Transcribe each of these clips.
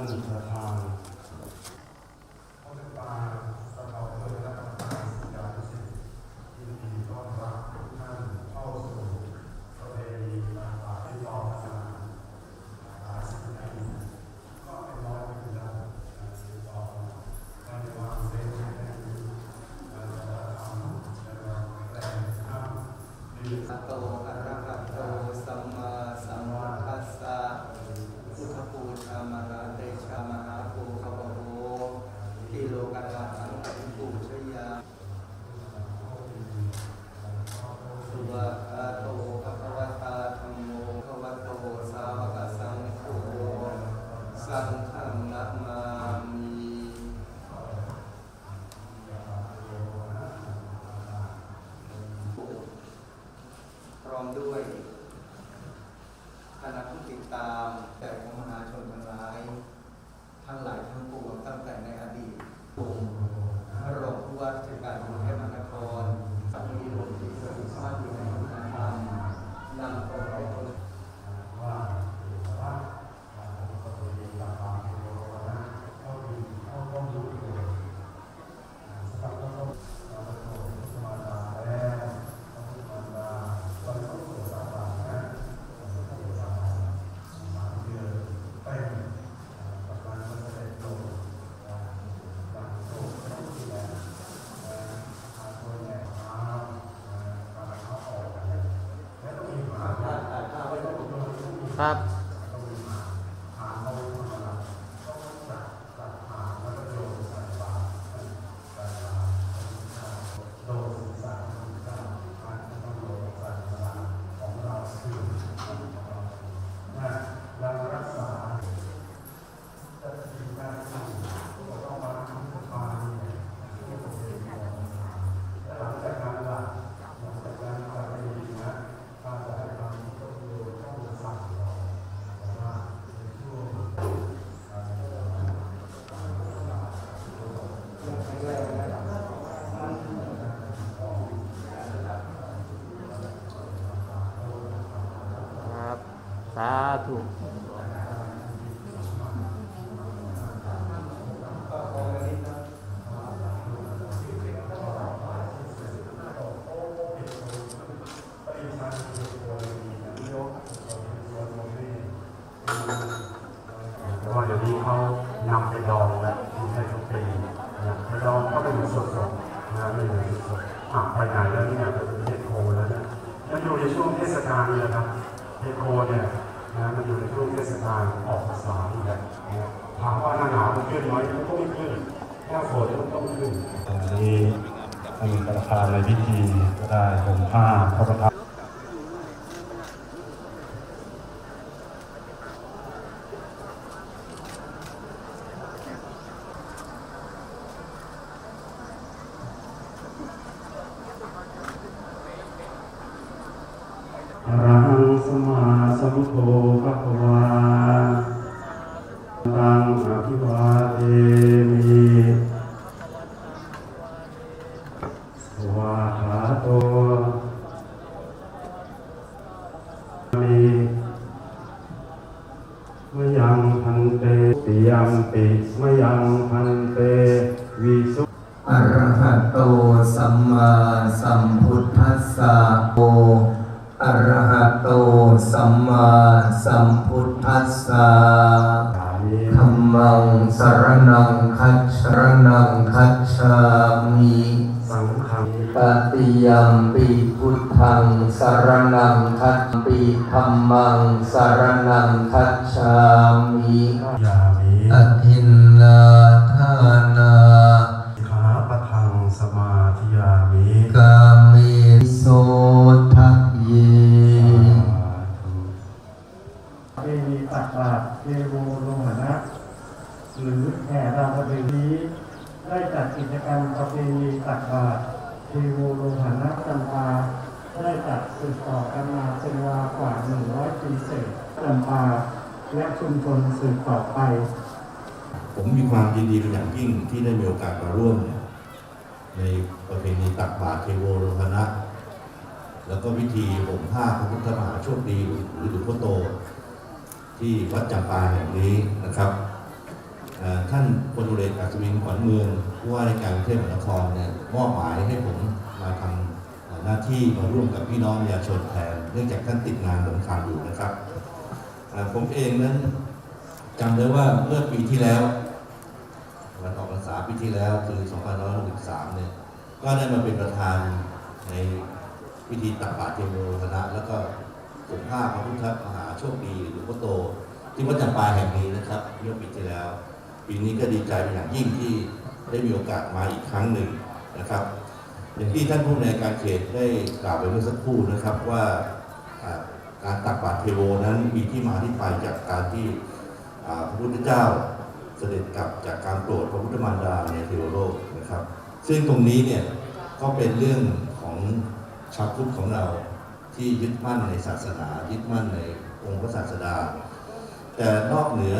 Anuttara ติดตามแต่ขอมหา คาธุเพราะว่าเดี๋ยวนี้เขานำไปดองแล้วที่ใช้ทุกปีนะไปดองก็ไม่เหมือนสดๆนะไม่เหมือนสดๆอะไปไหนแล้วเนี่ยไปเป็นเทศโคแล้วนะมันอยู่ในช่วงเทศกาลนี่แหละครับเทศโคเนี่ย นะมันอยู่ในช่วงเทศกาลออกพรรษานี่แหละนะถามว่าหน้าหนาวมันขึ้นไหมมันก็ไม่ขึ้นหน้าฝนมันก็ไม่ขึ้นอันนี้ท่านประธานในพิธีก็ได้ห่มผ้าพระประธานอรหั สมมาสัมพุทโธภะคะวาตังอภิวาเทมิสวาหาโตมิมยังพันเตติยัมปิมยังพันเตวิสุอระหะโตสัมมาสัมพุทธัสสะโที่ได้มีโอกาสมาร่วม ในประเพณีตักบาตรเทโวโรหณะแล้วก็พิธีห่มผ้าพระพุทธมหาโชคดีหรือหลวงพ่อโต ที่วัดจำปาแห่งนี้นะครับท่านพลตุเรศอัศวินขวัญเมืองผู้ว่าราชการกรุงเทพมหานครเนี่ยมอบหมายให้ผมมาทำหน้าที่มาร่วมกับพี่น้องประชาชนแทนเนื่องจากท่านติดงานสำคัญอยู่นะครับผมเองนั้นจำได้ว่าเมื่อปีที่แล้ว วันออกพรรษา ปีที่แล้วคือ 2563 เนี่ย ก็ได้มาเป็นประธานในพิธีตักบาตรเทโวคณะแล้วก็ส่งผ้าพระพุทธมหาโชคดีหลวงพ่อโต ที่วัดจำปาแห่งนี้นะครับเมื่อปีที่แล้ว ปีนี้ก็ดีใจเป็นอย่างยิ่งที่ได้มีโอกาสมาอีกครั้งหนึ่งนะครับอย่างที่ท่านผู้ในการเขตได้กล่าวไปเมื่อสักครู่นะครับว่าการตักบาตรเทโวนั้นมีที่มาที่ไปจากการที่พระพุทธเจ้า เสด็จกลับจากการโปรดพระพุทธมารดาในเทวโลกนะครับ ซึ่งตรงนี้เนี่ยก็เป็นเรื่องของชาวพุทธของเราที่ยึดมั่นในศาสนา ยึดมั่นในองค์พระศาสดา แต่นอกเหนือ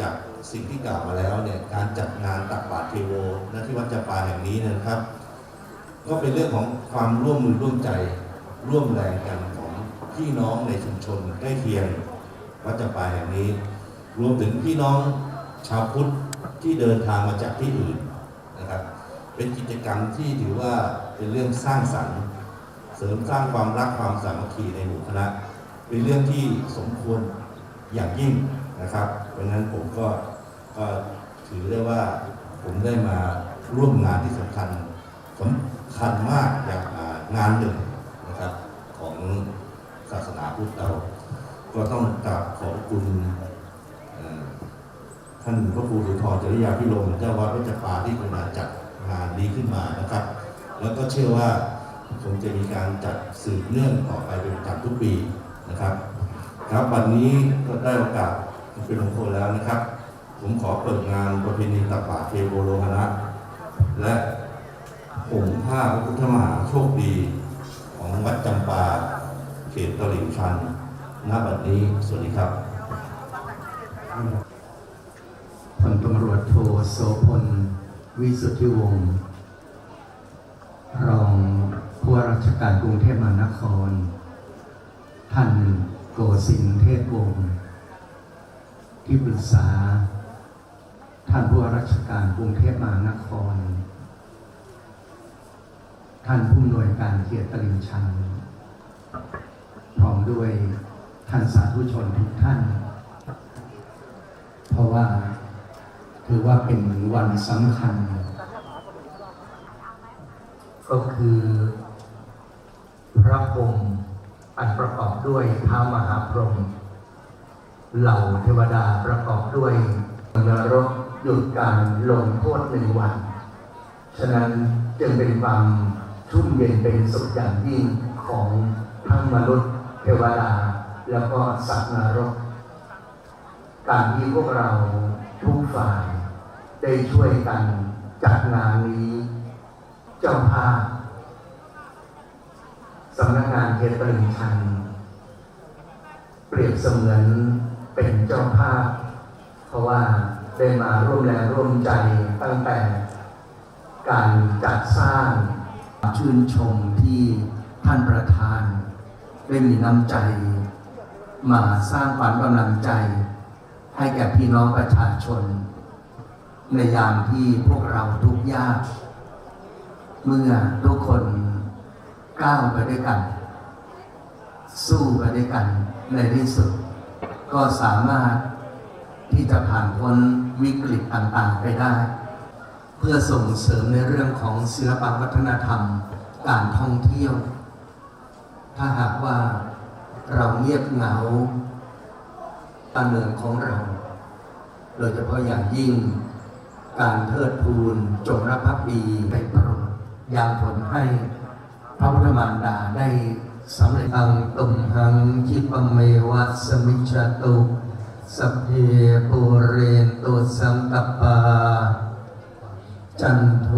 จากสิ่งที่กล่าวมาแล้วเนี่ยการจัดงานตักบาตรเทโวณที่วัดจำปาแห่งนี้นยนะครับ ก็เป็นเรื่องของความร่วมมือร่วมใจร่วมแรงกันของพี่น้องในชุมชนใกล้เคียงวัดจำปาแห่งนี้ รวมถึงพี่น้อง ชาวพุทธที่เดินทางมาจากที่อื่นนะครับ เป็นกิจกรรมที่ถือว่าเป็นเรื่องสร้างสรรค์เสริมสร้างความรักความสามัคคีในหมู่คณะ เป็นเรื่องที่สมควรอย่างยิ่งนะครับ เพราะฉะนั้นผมก็ก็ถือได้ว่าผมได้มาร่วมงานที่สำคัญสำคัญมากอย่างงานหนึ่งนะครับของศาสนาพุทธเรา ก็ต้องกราบขอบคุณ ท่านพระครูสุนทรจริยาพิรมเจ้าวัดวัดจำปาที่กรุณาจัดงานนี้ขึ้นมานะครับ แล้วก็เชื่อว่าคงจะมีการจัดสืบเนื่องต่อไปเป็นประจำทุกปีนะครับ ครับวันนี้ก็ได้โอกาสเป็นมงคลแล้วนะครับ ผมขอเปิดงานประเพณีตักบาตรเทโวโลหณะและห่มผ้าพระพุทธมหาโชคดี ของวัดจำปา เขตตลิ่งชันณบัดนี้ สวัสดีครับ พลตำรวจโทโสพล วิสุทธิวงศ์รองผู้ว่าราชการกรุงเทพมหานคร ท่านโกสินเทศวงศ์ที่ปรึกษา ท่านผู้ว่าราชการกรุงเทพมหานคร ท่านผู้อำนวยการเขตตลิ่งชันพร้อมด้วยท่านสาธุชนทุกท่าน เพราะว่า ถือว่าเป็นวันสำคัญ ก็คือ พระพรหมอันประกอบด้วยท้าวมหาพรหมเหล่าเทวดาประกอบด้วยนรกหยุดการลงโทษหนึ่งวัน ฉะนั้นจึงเป็นความชุ่มเย็นเป็นสุขอย่างยิ่งของทั้งมนุษย์เทวดา แล้วก็สัตว์นรก การที่พวกเราทุกฝ่าย ได้ช่วยกันจัดงานนี้ เจ้าภาพสำนักงานเขตตลิ่งชัน เปรียบเสมือนเป็นเจ้าภาพ เพราะว่าได้มาร่วมแรงร่วมใจตั้งแต่ การจัดสร้างชื่นชมที่ท่านประธาน ได้มีน้ำใจ มาสร้างขวัญกำลังใจ ให้แก่พี่น้องประชาชน ในยามที่พวกเราทุกยาก เมื่อทุกคนก้าวไปด้วยกัน สู้ไปด้วยกันในที่สุด ก็สามารถที่จะผ่านพ้นวิกฤตต่างๆไปได้ เพื่อส่งเสริมในเรื่องของศิลปวัฒนธรรม การท่องเที่ยว ถ้าหากว่าเราเงียบเหงาการเมืองของเรา โดยเฉพาะอย่างยิ่ง การเทิดทูนจงรักภักดีในโปรดยามผลให้พระพุทธมารดาได้สำเร็จอังตุมหังคิปเมวัสมิจจตุสเพปุเรนตุสังกปา จันโท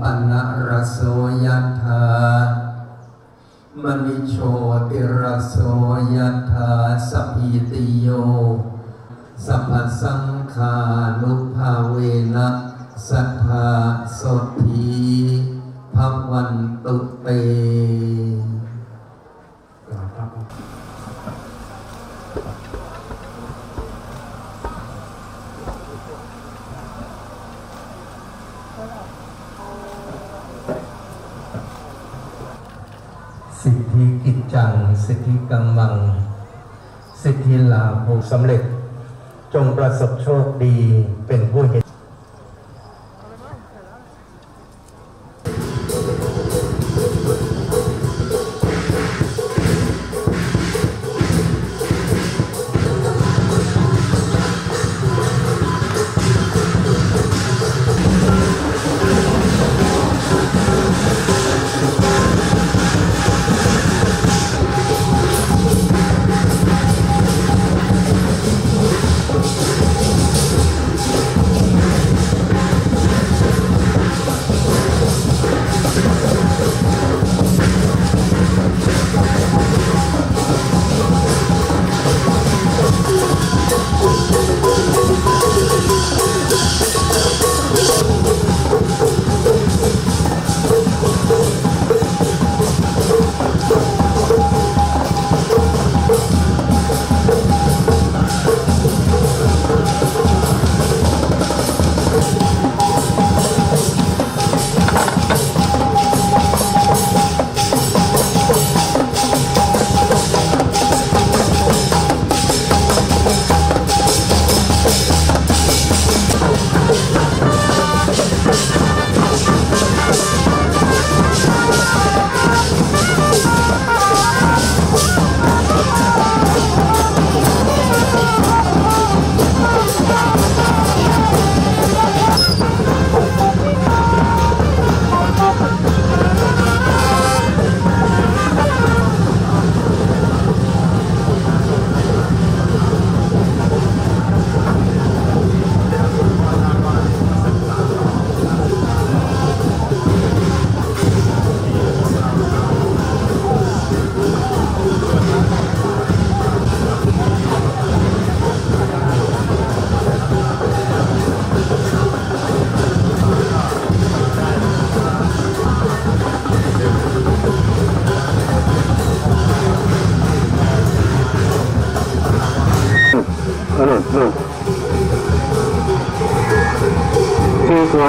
ปนรสโสยธามณิโชติรสโสยธาสพพิติโย สัพพสังขานุภาเวนะ สัทธาโสธีภวันตุเตสิทธิกิจจัง สิทธิกังมัง สิทธิลาภสำเร็จ จงประสบโชคดีเป็นผู้เห็น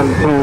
on through